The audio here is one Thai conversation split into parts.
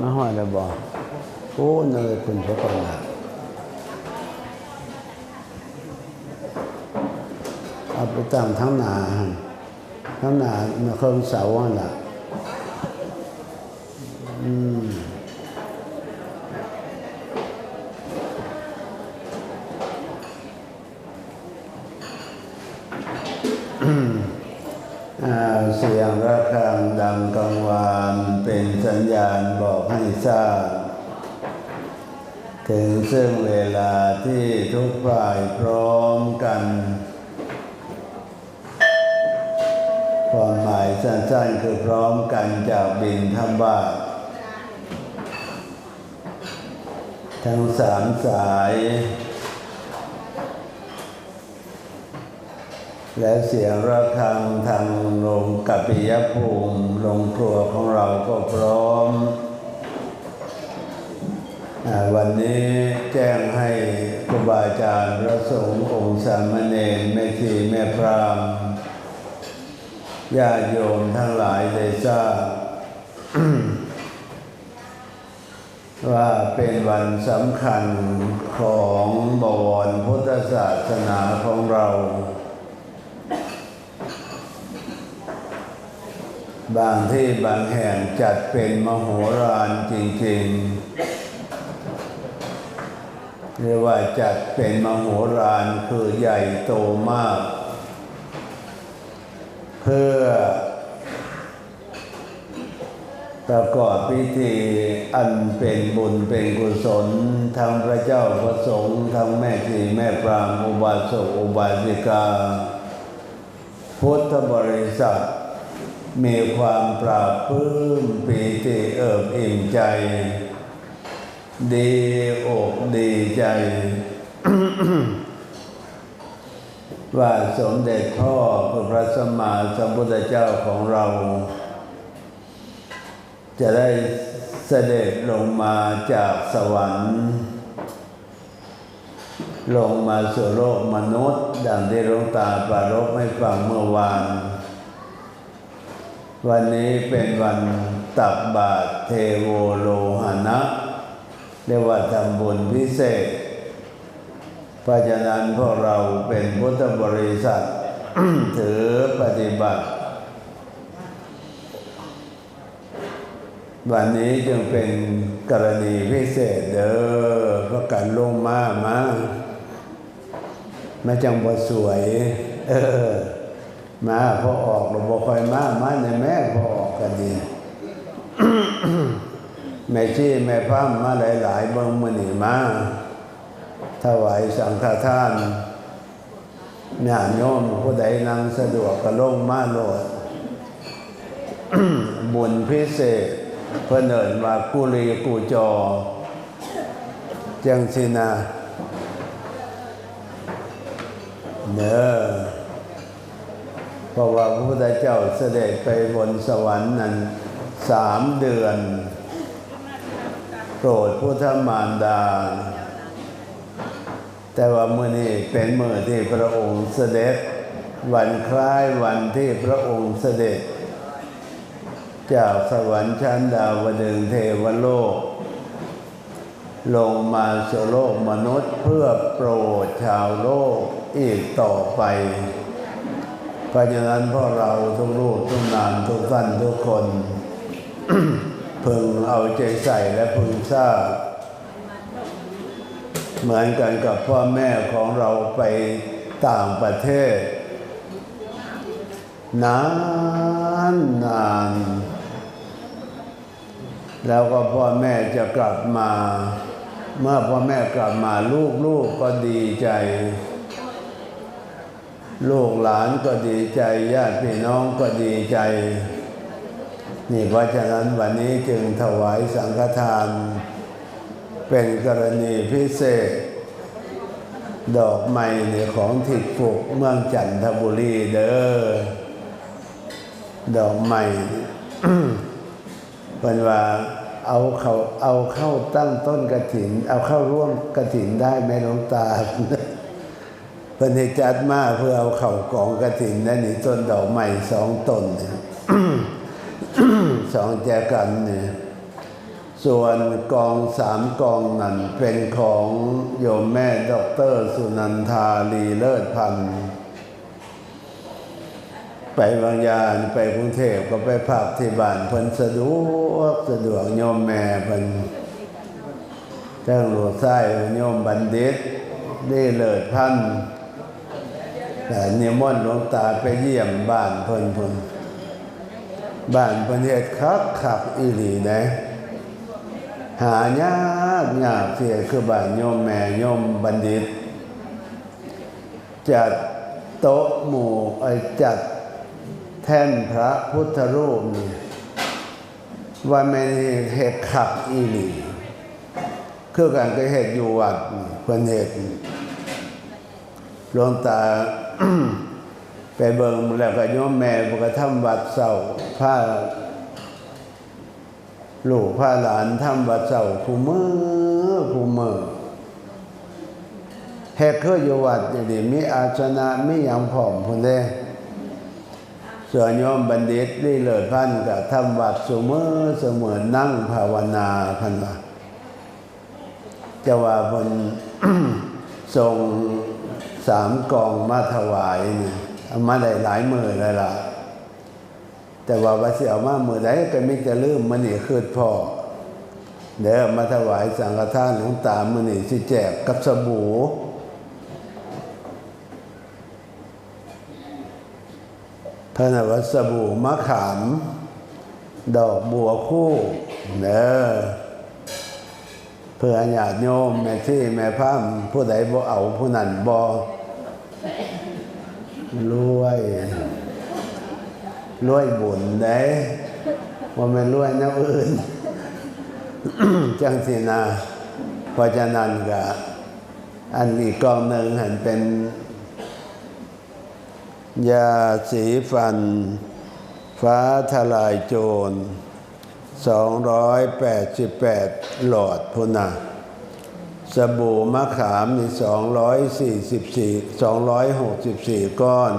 มาหอยแล้วบอกโอ้เนยคุณพระกนาเอาไปตั้งทั้งนาทั้งนามาเครื่องเสาหั่นล่ะอืมอ่า เสียงระฆังดังกังวานเป็นสัญญาณบอกให้ทราบถึงซึ่งเวลาที่ทุกฝ่ายพร้อมกัน ความหมายสั้นๆคือพร้อมกันจากบินทบาททั้งสามสาย และเสียงระฆังทางลงกัปปิยภูมิลงครัวของเราก็พร้อม วันนี้แจ้งให้ครูบาอาจารย์พระสงฆ์องค์สามเณรแม่ชีแม่พรามญาติโยมทั้งหลายได้ทราบว่าเป็นวันสำคัญของบวรพุทธศาสนาของเรา บางที่บางแห่งจัดเป็นมโหฬารจริง ๆ เรียกว่าจัดเป็นมโหฬารคือใหญ่โตมาก เพื่อประกอบพิธีอันเป็นบุญเป็นกุศล ทั้งพระเจ้าพระสงฆ์ทั้งแม่ชีแม่ปรางอุบาสกอุบาสิกา พุทธบริษัท มีความปราบปลื้มปีติเอิบอิ่มใจ ดีอกดีใจ ว่าสมเด็จพ่อพระสัมมาสัมพุทธเจ้าของเรา จะได้เสด็จลงมาจากสวรรค์ ลงมาสู่โลกมนุษย์ ดังที่หลวงตาปรารภให้ฟังเมื่อวาน วันนี้เป็นวันตักบาตรเทโวโลหะนะ เรียกว่าทำบุญพิเศษ เพราะฉะนั้นพวกเราเป็นพุทธบริษัท ถือปฏิบัติ วันนี้จึงเป็นกรณีพิเศษเด้อเพราะการลงมามามาจังบ่สวย เออ มาพอออกเราบอกคอยมามาในแม่พอออกก็ดีแม่ชี้แม่พ้ามมาหลายๆบิ่งมือนี่มาถวายสังฆทานญาติโยมผู้ใดนั่งสะดวกก็ลงมาโลดบุญพิเศษ เพื่อนเอินว่ากุลีกูจอ จังสินาเนอ เพราะว่าพระพุทธเจ้าเสด็จไปบนสวรรค์นั้นสามเดือนโปรดพุทธมารดา แต่ว่าเมื่อนี้เป็นเมื่อที่พระองค์เสด็จ วันคล้ายวันที่พระองค์เสด็จ จากสวรรค์ชั้นดาวดึงส์เทวโลก ลงมาสู่โลกมนุษย์เพื่อโปรดชาวโลกอีกต่อไป เพราะฉะนั้นพวกเราทุกลูกทุกนามทุกท่านทุกคน พึงเอาใจใส่และพึงทราบเหมือนกันกับพ่อแม่ของเราไปต่างประเทศ นานนาน แล้วก็พ่อแม่จะกลับมา เมื่อพ่อแม่กลับมาลูกลูกก็ดีใจ ลูกหลานก็ดีใจญาติพี่น้องก็ดีใจ นี่เพราะฉะนั้นวันนี้จึงถวายสังฆทาน เป็นกรณีพิเศษ ดอกไม้เนี่ยของถิดปุกเมืองจันทบุรีเด้อดอกไม้เป็นว่าเอาเขาเอาเข้าตั้งต้นกระถิน เอาเข้าร่วมกระถินได้ไหมหลวงตา พิ่นให้จัดมาเพื่อเอาเข่ากองกระถินนั่นนี่ต้นดอกไม้สองต้นเนี่ยสองแจกันเนี่ยส่วนกองสามกองนั้นเป็นของโยมแม่ด็อกเตอร์สุนันทาลีเลิศพันธ์ไปบางยานไปกรุงเทพก็ไปพักที่บ้านเพิ่นสะดวกสะดวกโยมแม่เพิ่นเจ้าหลวงไส้โยมบัณฑิตได้เลิศพันธ์ นิมนต์หลวงตาไปเยี่ยมบ้านเพิ่นเพิ่นบ้านเพิ่นเฮ็ดคักคักอีหลีนะหายากยากเสียคือบ้านโยมแม่โยมบัณฑิต จัดโต๊ะหมู่ไอ้จัดแท่นพระพุทธรูปนี่ว่าไม่เห็ดขับอีหลีคือการก็เห็ดอยู่วัดเพิ่นเห็ดหลวงตา ไปเบิ่งแล้วก็โยมแม่บ่ก็ทำวัดเสาผ้าลูกผ้าหลานทำวัดเสาผู้มือผู้มือเฮ็ดคือยู่วัดนี่ดิมีอาสนะมียังพร้อมพุ่นเด้ส่วนโยมบัณฑิตนี่เลิศพันก็ทำวัดเสมอเสมอนั่งภาวนาพันว่าจะว่าพนส่ง สามกองมาถวายเนี่เอามาได้หลายมือแล้วล่ะ แต่ว่าว่าสิเอามามื้อใดก็ไมีแต่ลืมมื้อนี้คือพ่อเดี๋ยวมาถวายสังฆทานหลวงตามื้อนี้สิแจกกับสบู่พระนวัสบู่มะขาม ดอกบัวคู่เนอ เพื่อญาติโยมแม่ที่แม่พร่ำผู้ใดบ่เอาผู้นั้นบ่รวยรวยบุญได้ว่ามันรวยน้ำอื่น จังสินาเพราะฉะนั้นก็อันอีกกองหนึ่งหันเป็นยาสีฟัน ฟ้าทลายโจร 288 หลอดพุนนะสบู่มะขามนี่244 264 ก้อน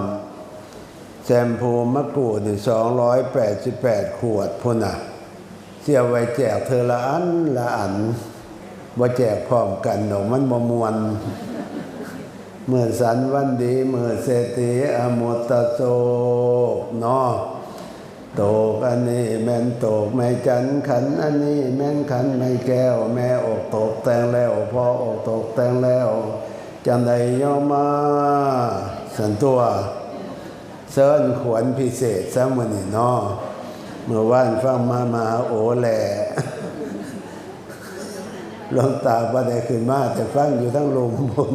แชมพูมะกรูดนี่288 ขวดพุนนะเสียไว้แจกเธอละอันละอันว่าแจกพร้อมกันดอกมันบมวนเมื่อสันวันดีเมื่อเศรษฐีอมุตโศกเนาะ โตกอันนี้แม่นโตกไม่จันขันอันนี้แม่นขันไม่แก้ว แม่อกตกแต่งแล้วพ่ออกตกแต่งแล้วจันใดย่อมาสันตัวเซินขวนพิเศษซะมื้อนี้เนาะเมื่อวานฟังมามาโอแหล่หลงตาบ่ได้ขึ้นมาแต่ฟังอยู่ทั้งลมบน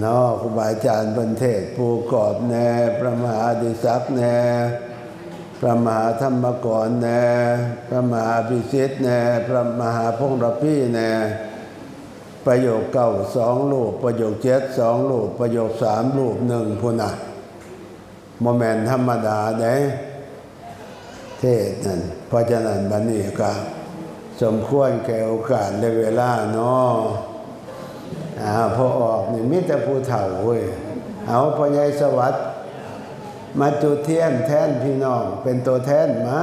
เนาะครูบาอาจารย์บนเทศภูกอบแน่พระมหาดิศักดิ์แน่ พระมหาธรรมกรแน่พระมหาพิชิตแน่พระมหาพงระพี่แน่ประโยคเก้าสองรูปประโยคเจ็ดสองรูปประโยคสามรูปหนึ่งพุนน่ะโมเมนธรรมดาเด้เทศนั่นเพราะฉะนั้นบันนี้ก็สมควรแก่โอกาสในเวลาเนาะอ่าพอออกนี่มิต่ผู้เฒ่าเว้ยเอาพ่อใหญ่สวัสดิ์ มาจุดเทียนแทนพี่น้อง เป็นตัวแทนมา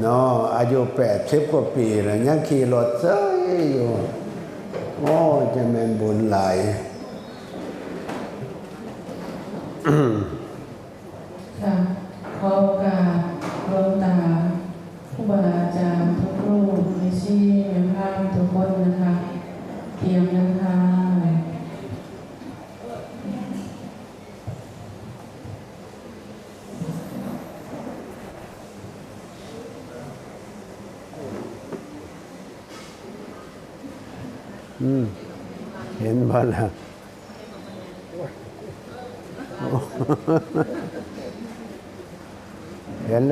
เนาะอายุแปดสิบกว่าปีแล้วยังขี่รถเซ้ยอยู่โอ้จะแม่นบุญหลาย ค่ะขอโอกาสหลวงตาผู้บาอาจารย์ทุกรูปในชีในภาพทุกคนนะคะ เตรียมนะคะ อืม เห็น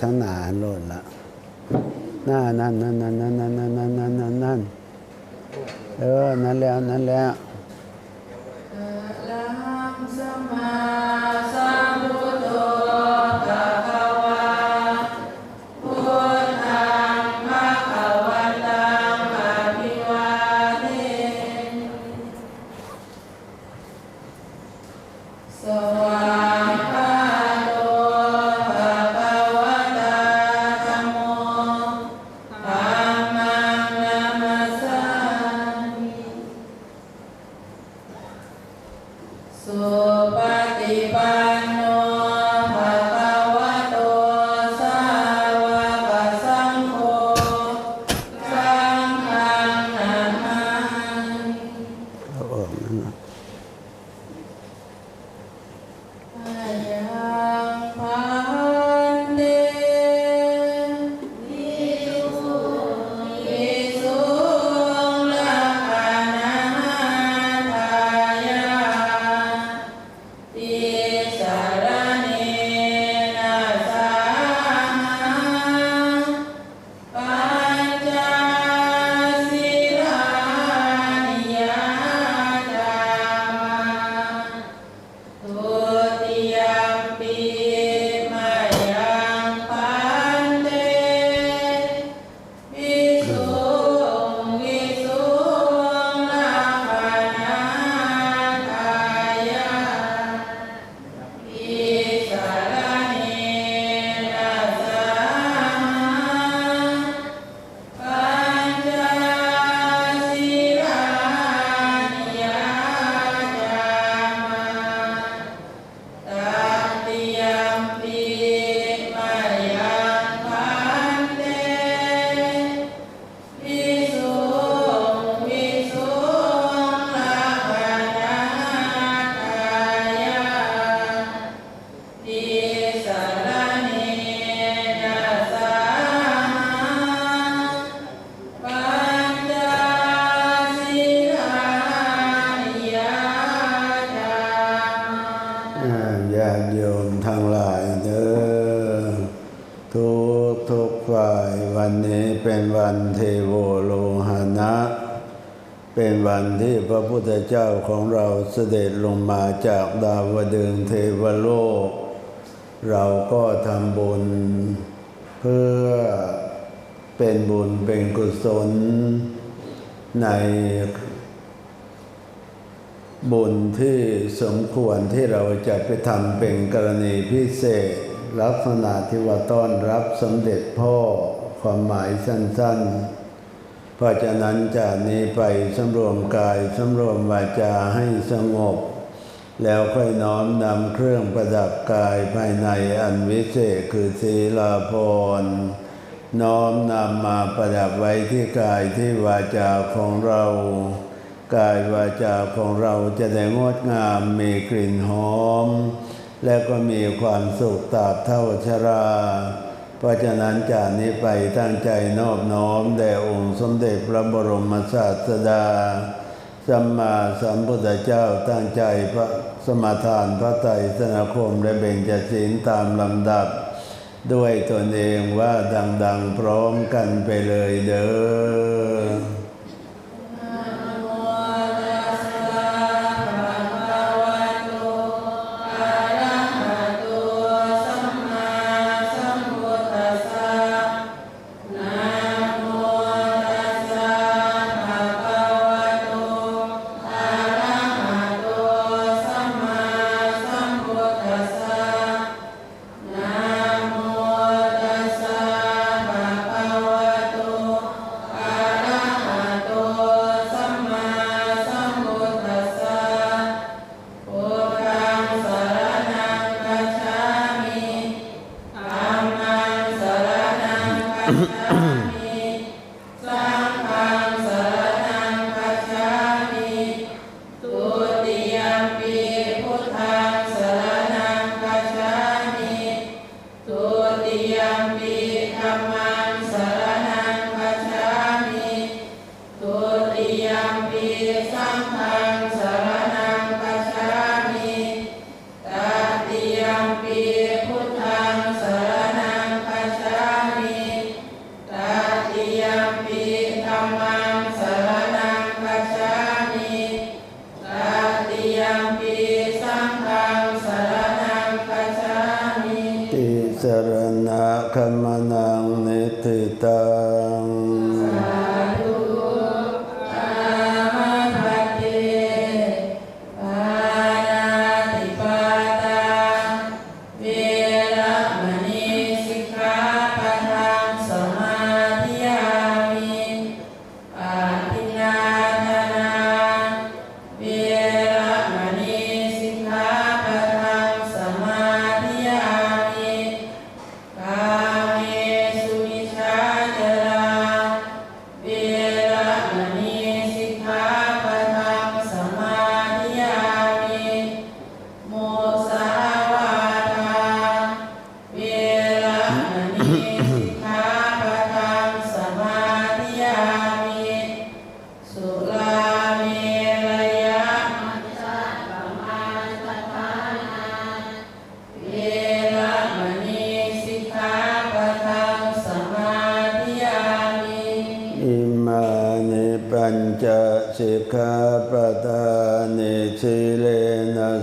ทั้งหนาโลดละหน้านั่นนั่นนั่นนั่นนั่นนั่นนั่นนั่นนั่นนั่นเออนั่นแล้วนั่นแล้ว พระพุทธเจ้าของเราเสด็จลงมาจากดาวดึงเทวโลก เราก็ทำบุญเพื่อเป็นบุญเป็นกุศล ในบุญที่สมควรที่เราจะไปทำเป็นกรณีพิเศษ ลักษณะที่ว่าต้อนรับสมเด็จพ่อความหมายสั้น ๆ เพราะฉะนั้นจากนี้ไปสำรวมกายสำรวมวาจาให้สงบ แล้วค่อยน้อมนำเครื่องประดับกายภายในอันวิเศษคือศีลาภรณ์น้อมนำมาประดับไว้ที่กายที่วาจาของเรา กายวาจาของเราจะได้งดงามมีกลิ่นหอม และก็มีความสุขตราบเท่าชรา เพราะฉะนั้นจากนี้ไปตั้งใจนอบน้อมแด่องค์สมเด็จพระบรมศาสดา สัมมาสัมพุทธเจ้าตั้งใจพระสมทานพระไตรสนคมและเบ่งจศีลตามลำดับ ด้วยตนเองว่าดัง ๆ พร้อมกันไปเลยเด้อ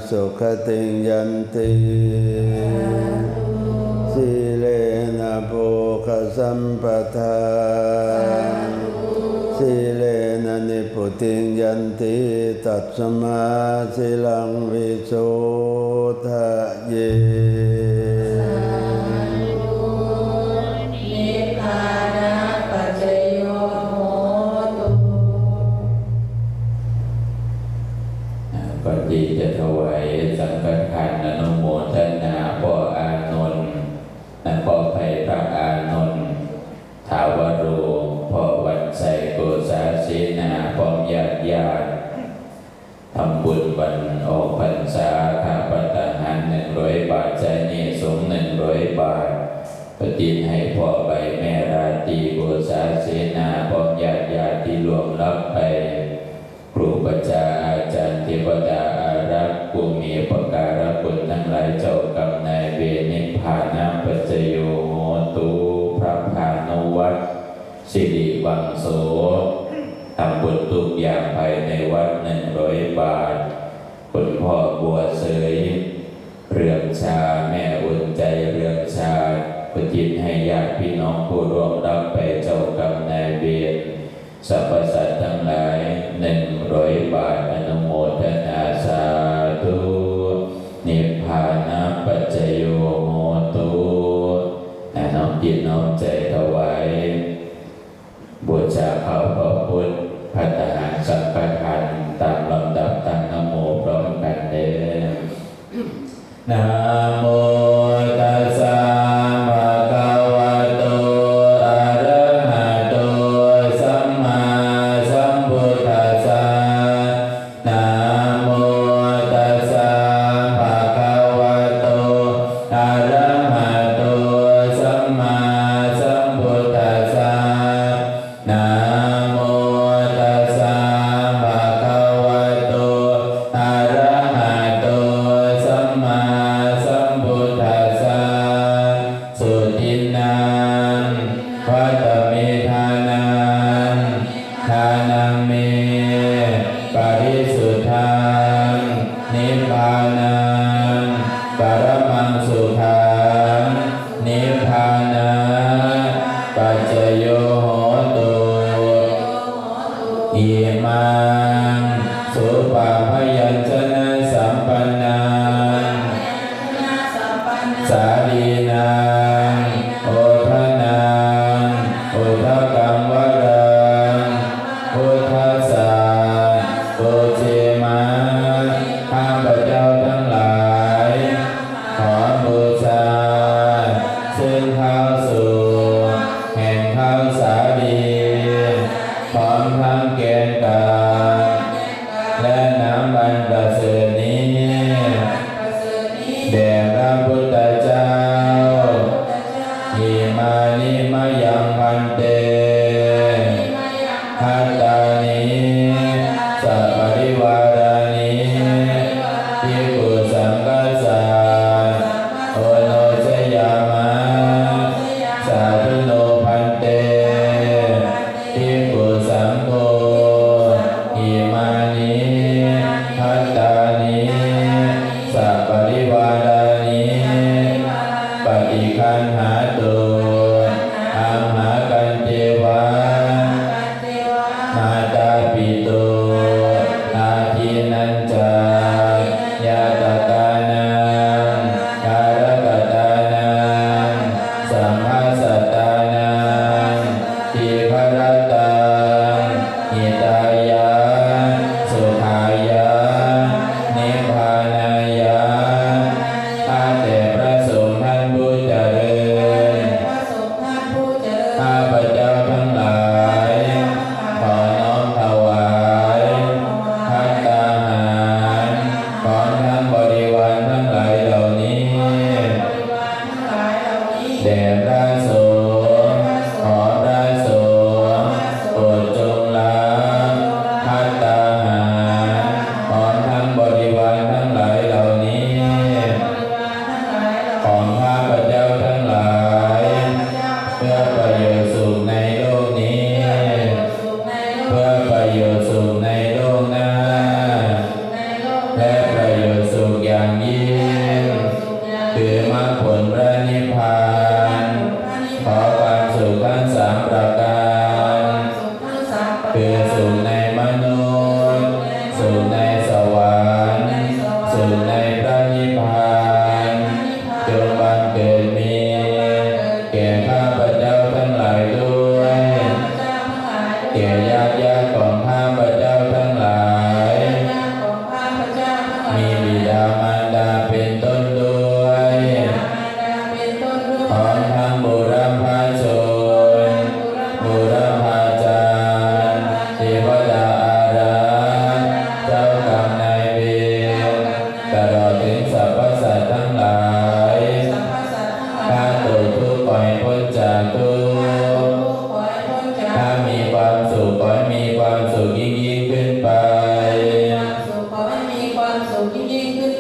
สุขติยันติสิเลนะโภคสัมปทาสิเลนะนิพุติยันติตัตสมาสิลัง เสนาพร้อมญาติญาติทำบุญบันออกพรรษาค่าปัตหารหนึ่งร้อยบาทใจเนสงหนึ่งร้อยบาทปฏินให้พ่อไปแม่ราตีบูชาเสนาพร้อมญาติญาติที่รวมรับไปครูปัจจาอาจารย์เทวดาอารักษ์ภูมิปการะคุญทั้งหลายเจ้ากรรมนายเวนิพานาปัจโยตุพระพานุวัตสิริวังโส ทำบุญทุกอย่างภายในวัดหนึ่งร้อยบาทคุณพ่อบัว เม ปริสุทธ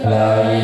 เ